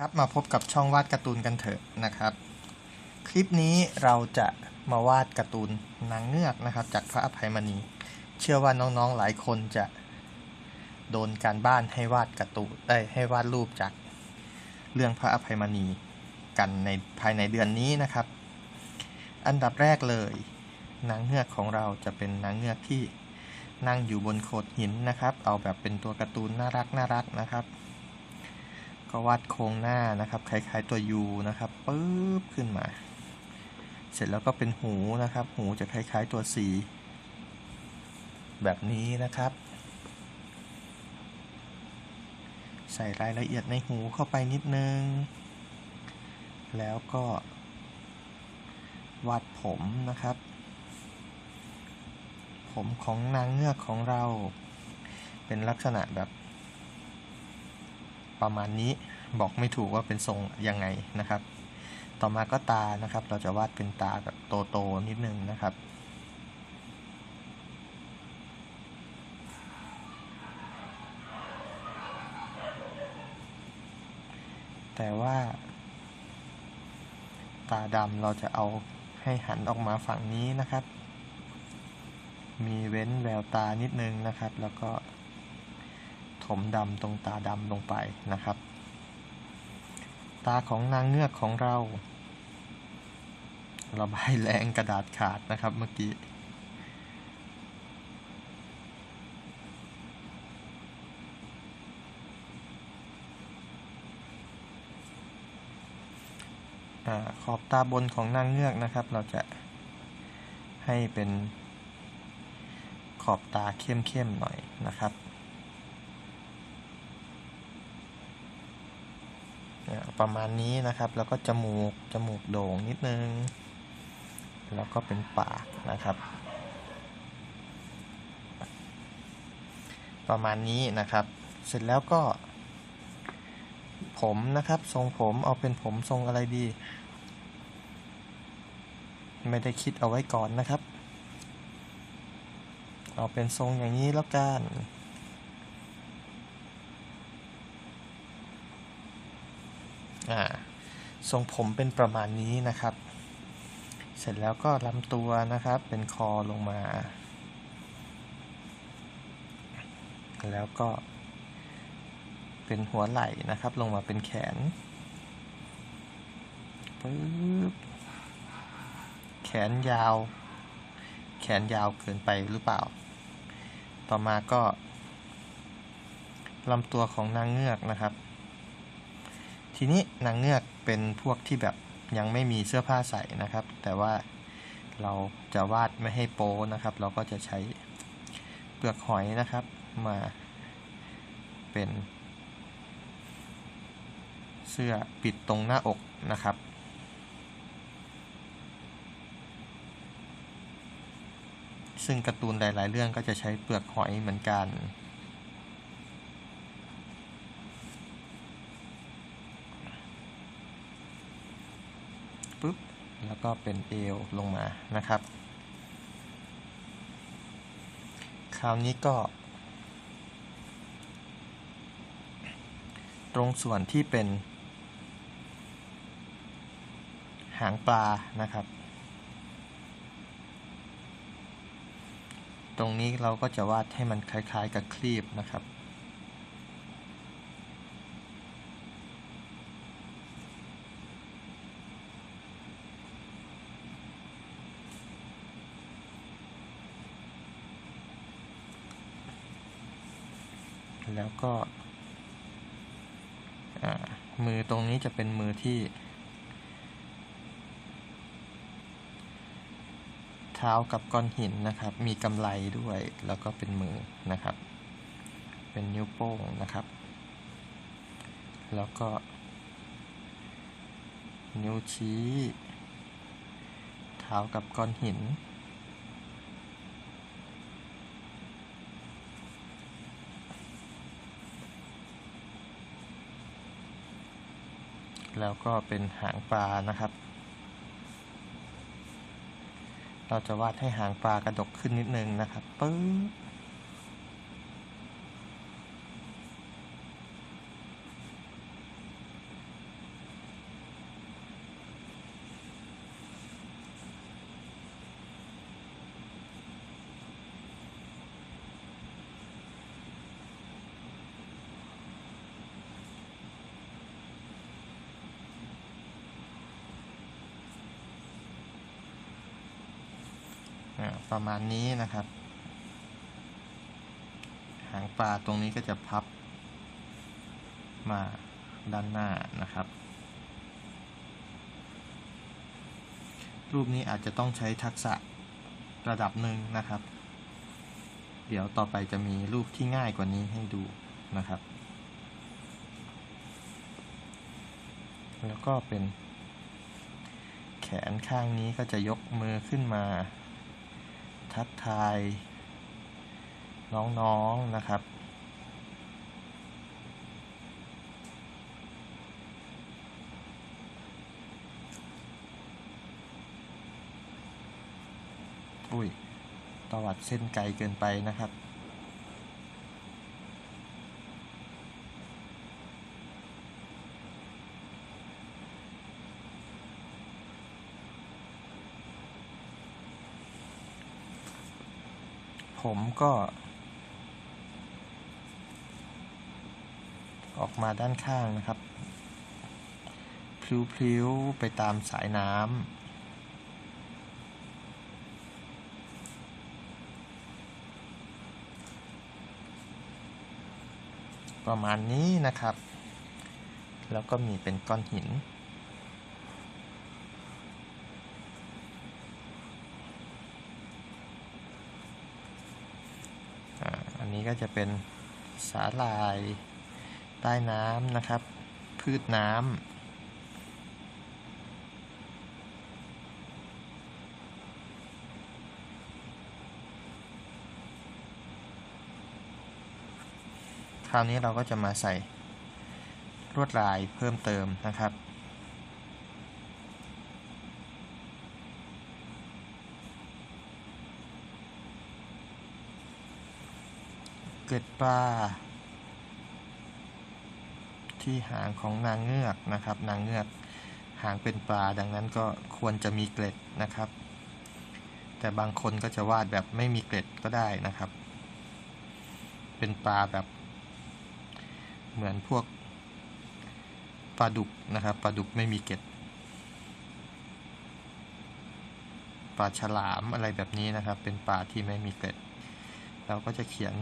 ครับมาพบกับช่องวาดการ์ตูนกันเถอะนะครับ คลิปนี้เราจะมาวาดการ์ตูนนางเงือกนะครับ จากพระอภัยมณี เชื่อว่าน้องๆหลายคนจะโดนการบ้านให้วาดการ์ตูนได้ให้วาดรูปจากเรื่องพระอภัยมณีกันในภายในเดือนนี้นะครับ อันดับแรกเลยนางเงือกของเราจะเป็นนางเงือกที่นั่งอยู่บนโขดหินนะครับ เอาแบบเป็นตัวการ์ตูนน่ารักน่ารักนะครับ ก็วาดโครงหน้านะครับ คล้าย ๆตัว U นะครับปึ๊บขึ้นมา เสร็จแล้วก็เป็นหูนะครับ หูจะคล้าย ๆตัว C แบบนี้นะครับ ใส่รายละเอียดในหูเข้าไปนิดนึง แล้วก็วาดผมนะครับ ผมของนางเงือกของเรา เป็นลักษณะแบบ ประมาณนี้บอกไม่ถูกว่าเป็นทรงยังไงนะครับ ต่อมาก็ตานะครับ เราจะวาดเป็นตาแบบโตๆนิดนึงนะครับแต่ว่า ตาดำเราจะเอาให้หันออกมาฝั่งนี้นะครับ มีเว้นแววตานิดนึงนะครับ แล้วก็ ถมดำตรงตาดำลงไปนะครับ ตาของนางเงือกของเราระบายแรงกระดาษขาดนะครับเมื่อกี้ ขอบตาบนของนางเงือกนะครับ เราจะให้เป็นขอบตาเข้มๆหน่อยนะครับ ประมาณนี้นะครับ แล้วก็จมูก จมูกโด่งนิดนึง แล้วก็เป็นปากนะครับ ประมาณนี้นะครับ เสร็จแล้วก็ ผมนะครับ ทรงผมเอาเป็นผมทรงอะไรดี ไม่ได้คิดเอาไว้ก่อนนะครับ เอาเป็นทรงอย่างนี้แล้วกัน อ่า ทรงผมเป็นประมาณนี้นะครับ เสร็จแล้วก็ลำตัวนะครับเป็นคอลงมา แล้วก็ เป็นหัวไหล่นะครับ ลงมาเป็นแขนปึ๊บแขนยาว แขนยาวเกินไปหรือเปล่า ต่อมาก็ลำตัวของนางเงือกนะครับ ทีนี้นางเงือกเป็นพวกที่แบบยังไม่มีเสื้อผ้าใส่นะครับ แต่ว่าเราจะวาดไม่ให้โป้นะครับ เราก็จะใช้เปลือกหอยนะครับมาเป็น เสื้อปิดตรงหน้าอกนะครับ ซึ่งการ์ตูนหลาย ๆ เรื่องก็จะใช้เปลือกหอยเหมือนกัน ปุ๊บแล้วก็เป็นเอวลงมานะครับ คราวนี้ก็ ตรงส่วนที่เป็น หางปลานะครับ ตรงนี้เราก็จะวาดให้มันคล้ายๆกับคลีบนะครับ แล้วก็มือตรงนี้จะเป็นมือที่ เท้ากับก้อนหินนะครับ มีกำไลด้วยแล้วก็เป็นมือนะครับ เป็นนิ้วโป้งนะครับ แล้วก็ นิ้วชี้ เท้ากับก้อนหิน แล้วก็เป็นหางปลานะครับ เราจะวาดให้หางปลากระดกขึ้นนิดนึงนะครับปึ๊บ ประมาณนี้นะครับ หางปลาตรงนี้ก็จะพับ มาด้านหน้านะครับ รูปนี้อาจจะต้องใช้ทักษะระดับหนึ่งนะครับ เดี๋ยวต่อไปจะมีรูปที่ง่ายกว่านี้ให้ดูนะครับ แล้วก็เป็นแขนข้างนี้ก็จะยกมือขึ้นมา ทักทาย น้องๆนนะครับ อุ้ยตวัดเส้นไกลเกินไปนะครับ ผมก็ ออกมาด้านข้างนะครับพลิ้วๆไปตามสายน้ำประมาณนี้นะครับ แล้วก็มีเป็นก้อนหิน อ่าอันนี้ ก็จะเป็นสาลาย ใต้น้ำนะครับ พืชน้ำคราวนี้เราก็จะมาใส่ลวดลายเพิ่มเติมนะครับ เกิดปลาที่หางของนางเงือกนะครับ นางเงือกหางเป็นปลาดังนั้นก็ควรจะมีเกล็ดนะครับ แต่บางคนก็จะวาดแบบไม่มีเกล็ดก็ได้นะครับ เป็นปลาแบบ เหมือนพวกปลาดุกนะครับปลาดุกไม่มีเกล็ดปลาฉลามอะไรแบบนี้นะครับ เป็นปลาที่ไม่มีเกล็ด เราก็จะเขียน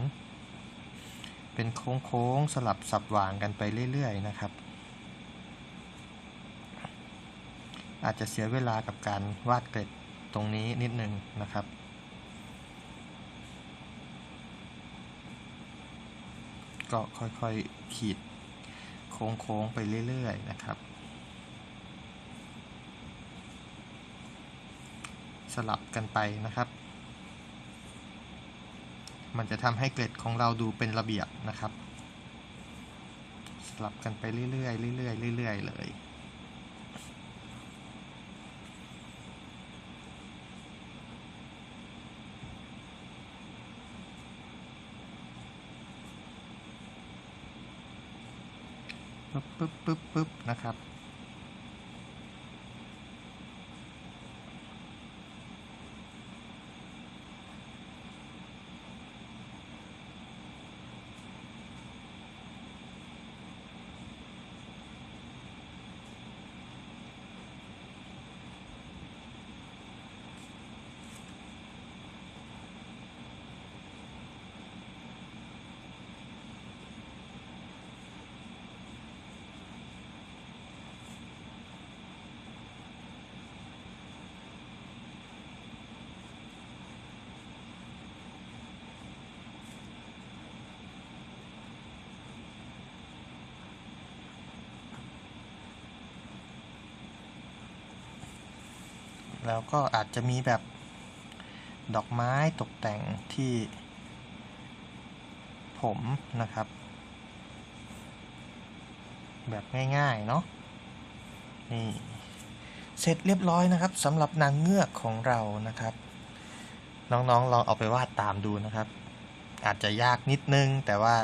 เป็นโค้งๆสลับสับวางกันไปเรื่อยๆนะครับ อาจจะเสียเวลากับการวาดเกล็ดตรงนี้นิดนึงนะครับ ก็ค่อยๆขีดโค้งๆไปเรื่อยๆนะครับ สลับกันไปนะครับ มันจะทำให้เกล็ดของเราดูเป็นระเบียบนะครับสลับกันไปเรื่อยๆเรื่อยๆเรื่อยๆเลยปึ๊บปึ๊บปึ๊บปึ๊บนะครับ แล้วก็อาจจะมีแบบดอกไม้ตกแต่งที่ผมนะครับ แบบง่ายๆเนาะนี่เสร็จเรียบร้อยนะครับสำหรับนางเงือกของเรานะครับ น้องๆลองเอาไปวาดตามดูนะครับ อาจจะยากนิดนึง แต่ว่า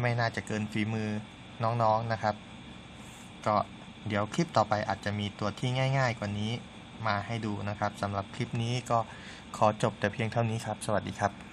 ไม่น่าจะเกินฝีมือน้องๆนะครับ ก็เดี๋ยวคลิปต่อไปอาจจะมีตัวที่ง่าย ๆ กว่านี้ มาให้ดูนะครับสำหรับคลิปนี้ก็ขอจบแต่เพียงเท่านี้ครับ สวัสดีครับ